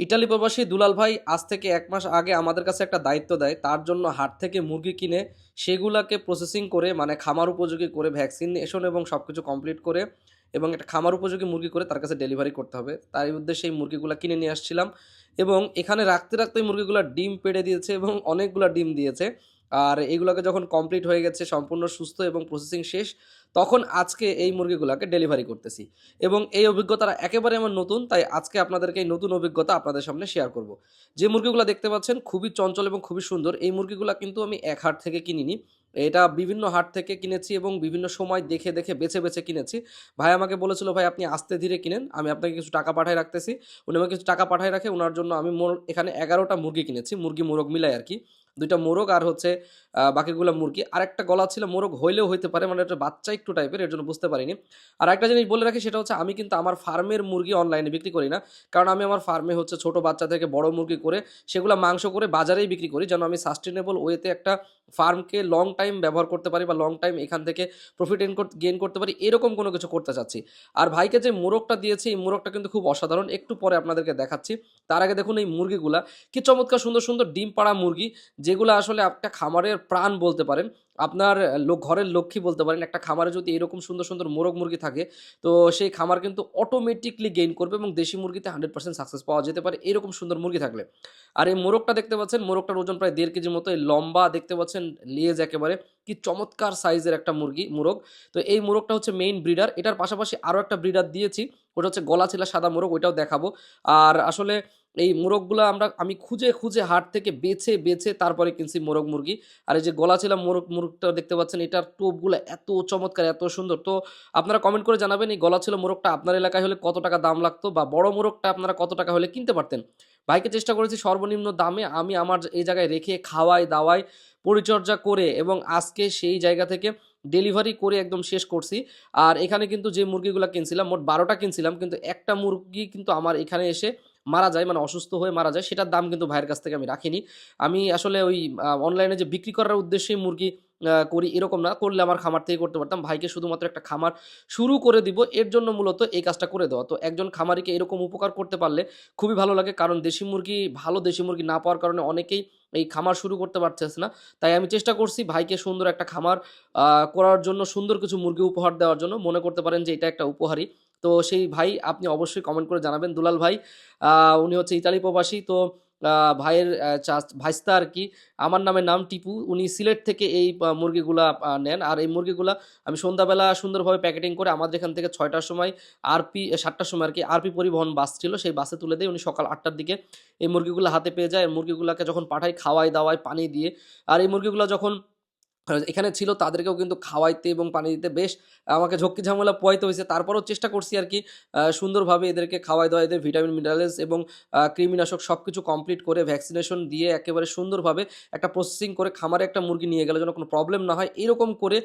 Italy প্রবাসী দুলাল ভাই আজ থেকে এক মাস আগে আমাদের কাছে একটা দায়িত্ব দেয়। তার জন্য হাট থেকে মুরগি কিনে সেগুলাকে প্রসেসিং করে মানে খামার উপযোগী করে ভ্যাকসিনেশন এবং সব কিছু কমপ্লিট করে এবং একটা খামার উপযোগী মুরগি করে তার কাছে ডেলিভারি করতে হবে। তার উদ্দেশ্যে এই মুরগিগুলো কিনে নিয়ে আসছিলাম এবং এখানে রাখতে রাখতে মুরগিগুলো ডিম পেড়ে দিয়েছে এবং অনেকগুলো ডিম দিয়েছে। আর এইগুলোকে যখন কমপ্লিট হয়ে গেছে, সম্পূর্ণ সুস্থ এবং প্রসেসিং শেষ, তখন আজকে এই মুরগিগুলোকে ডেলিভারি করতেছি। এবং এই অভিজ্ঞতাটা একেবারে আমার নতুন, তাই আজকে আপনাদেরকে এই নতুন অভিজ্ঞতা আপনাদের সামনে শেয়ার করব। যে মুরগিগুলো দেখতে পাচ্ছেন, খুবই চঞ্চল এবং খুবই সুন্দর। এই মুরগিগুলো কিন্তু আমি এক হাট থেকে কিনিনি। এটা বিভিন্ন হাট থেকে কিনেছি এবং বিভিন্ন সময় দেখে দেখে বেছে বেছে কিনেছি। ভাই আমাকে বলেছিল, ভাই, আপনি আস্তে ধীরে কিনেন। আমি আপনাকে কিছু টাকা পাঠায় রাখতেছি। উনি আমাকে কিছু টাকা পাঠায় রাখে। ওনার জন্য আমি মোর এখানে এগারোটা মুরগি কিনেছি, মুরগি মোরগ মিলাই আর কি। দুইটা মোরগ আর হচ্ছে বাকিগুলো মুরগি। আর একটা গলা ছিল মোরগ হইলেও হইতে পারে মানে একটা বাচ্চা একটু টাইপের এর জন্য বুঝতে পারিনি। আর একটা জিনিস বলে রাখি, সেটা হচ্ছে আমি কিন্তু আমার ফার্মের মুরগি অনলাইনে বিক্রি করি না। কারণ আমি আমার ফার্মে হচ্ছে ছোট বাচ্চা থেকে বড় মুরগি করে, সেগুলো মাংস করে বাজারেই বিক্রি করি, যেন আমি সাস্টেনেবল ওয়েতে একটা ফার্মকে লং টাইম ব্যবহার করতে পারি বা লং টাইম এখান থেকে প্রফিট গেন করতে পারি, এরকম কোনো কিছু করতে চাচ্ছি। আর ভাইকে যে মোরগটা দিয়েছি, এই মোরগটা কিন্তু খুব অসাধারণ। একটু পরে আপনাদেরকে দেখাচ্ছি। তার আগে দেখুন এই মুরগিগুলা, কি চমৎকার সুন্দর সুন্দর ডিম পাড়া মুরগি যেগুলো আসলে একটা খামারের প্রাণ বলতে পারেন। আপনার লোক ঘরের লক্ষ্মী বলতে পারেন, একটা খামারে যদি এরকম সুন্দর সুন্দর মোরগ মুরগি থাকে, তো সেই খামার কিন্তু অটোমেটিকলি গেইন করবে এবং দেশি মুরগিতে হান্ড্রেড পার্সেন্ট সাকসেস পাওয়া যেতে পারে এরকম সুন্দর মুরগি থাকলে। আর এই মোরগটা দেখতে পাচ্ছেন, মোরগটার ওজন প্রায় দেড় কেজির মতো লম্বা দেখতে পাচ্ছেন, লেজ একেবারে, কি চমৎকার সাইজের একটা মুরগি, মোরগ। তো এই মোরগটা হচ্ছে মেইন ব্রিডার এটার পাশাপাশি আরও একটা ব্রিডার দিয়েছি, ওটা হচ্ছে গলা ছিলা সাদা মোরগ, ওইটাও দেখাবো। আর আসলে এই মোরগগুলো আমরা, আমি খুঁজে খুঁজে হাট থেকে বেছে বেছে তারপরে কিনছি মোরগ মুরগি। আর এই যে গলা ছিলাম মোরগ, মুরগটা দেখতে পাচ্ছেন, এটার টোপগুলো এত চমৎকার, এত সুন্দর। তো আপনারা কমেন্ট করে জানাবেন, এই গলা ছিল মোরগটা আপনার এলাকায় হলে কত টাকা দাম লাগতো বা বড় মোরগটা আপনারা কত টাকা হলে কিনতে পারতেন? ভাইকে চেষ্টা করেছি সর্বনিম্ন দামে, আমি আমার এই জায়গায় রেখে খাওয়াই, দাওয়াই, পরিচর্যা করে এবং আজকে সেই জায়গা থেকে ডেলিভারি করে একদম শেষ করছি। আর এখানে কিন্তু যে মুরগিগুলো কিনছিলাম, মোট বারোটা কিনছিলাম, কিন্তু একটা মুরগি কিন্তু আমার এখানে এসে মারা যায় মানে অসুস্থ হয়ে মারা যায়, সেটার দাম কিন্তু ভাইয়ের কাছ থেকে আমি রাখিনি। আমি আসলে ওই অনলাইনে যে বিক্রি করার উদ্দেশ্যেই মুরগি করি এরকম না, করলে আমার খামার থেকে করতে পারতাম। ভাইকে শুধুমাত্র একটা খামার শুরু করে দিব, এর জন্য মূলত এই কাজটা করে দেওয়া। তো একজন খামারিকে এরকম উপকার করতে পারলে খুবই ভালো লাগে, কারণ দেশি মুরগি, ভালো দেশি মুরগি না পাওয়ার কারণে অনেকেই এই খামার শুরু করতে পারতেছে না। তাই আমি চেষ্টা করছি ভাইকে সুন্দর একটা খামার করার জন্য, সুন্দর কিছু মুরগি উপহার দেওয়ার জন্য। মনে করতে পারেন যে এটা একটা উপহারই। তো সেই ভাই আপনি অবশ্যই কমেন্ট করে জানাবেন। দুলাল ভাই উনি হচ্ছে ইতালি প্রবাসী, তো ভাইয়ের ভাইস্তা আর কি। আমার নামে নাম টিপু। উনি সিলেট থেকে এই মুরগিগুলা নেন। আর এই মুরগিগুলা আমি সন্ধ্যাবেলা সুন্দরভাবে প্যাকেটিং করে আমাদের এখান থেকে ছয়টার সময় আরপি সাতটার সময় আর কি আরপি পরিবহন বাস ছিল। সেই বাসে তুলে দিয়ে উনি সকাল আটটার দিকে এই মুরগিগুলো হাতে পেয়ে যায়। মুরগিগুলোকে যখন পাঠাই, খাওয়াই, দাওয়াই, পানি দিয়ে। আর এই মুরগিগুলো যখন এখানে ছিল তাদেরকেও কিন্তু খাওয়াইতে এবং পানি দিতে। বেশ, আমাকে ঝক্কি ঝামেলা পোয়াইতে হয়েছে। তারপরেও চেষ্টা করছি আর কি সুন্দরভাবে এদেরকে খাওয়াই দাওয়া এদের ভিটামিন, মিনারেলস এবং কৃমিনাশক সব কিছু কমপ্লিট করে ভ্যাকসিনেশন দিয়ে একেবারে সুন্দরভাবে একটা প্রসেসিং করে খামারে একটা মুরগি নিয়ে গেলে যেন কোনো প্রবলেম না হয়, এরকম করে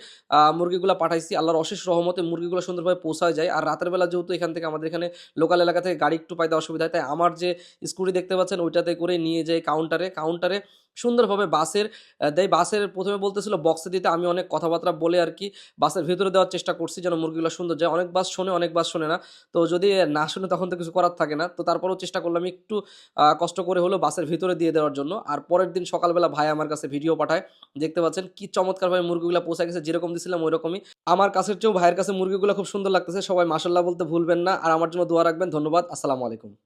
মুরগিগুলো পাঠাইছি। আল্লাহর অশেষ রহমতে মুরগিগুলো সুন্দরভাবে পৌঁছায় যায়। আর রাতের বেলা যেহেতু এখান থেকে আমাদের এখানে লোকাল এলাকা থেকে গাড়ি একটু পাইতে অসুবিধা হয়, তাই আমার যে স্কুটি দেখতে পাচ্ছেন, ওইটাতে করে নিয়ে যাই কাউন্টারে কাউন্টারে সুন্দরভাবে বাসের দেয় বাসের প্রথমে বলতেছিল বক্সে দিতে, আমি অনেক কথাবার্তা বলে আর কি বাসের ভেতরে দেওয়ার চেষ্টা করছি যেন মুরগিগুলো সুন্দর যায়। অনেক বাস শোনে, অনেক বাস শোনে না। তো যদি না শুনে তখন তো কিছু করার থাকে না। তো তারপরেও চেষ্টা করলাম একটু কষ্ট করে হলেও বাসের ভিতরে দিয়ে দেওয়ার জন্য। আর পরের দিন সকালবেলা ভাই আমার কাছে ভিডিও পাঠায়। দেখতে পাচ্ছেন কি চমৎকারভাবে মুরগিগুলো পৌঁছে গেছে, যেরকম দিছিলাম ওই রকমই আমার কাছের চেয়েও ভাইয়ের কাছে মুরগিগুলো খুব সুন্দর লাগতেছে। সবাই মাসাল্লাহ বলতে ভুলবেন না। আর আমার জন্য দোয়া রাখবেন। ধন্যবাদ। আসসালামু আলাইকুম।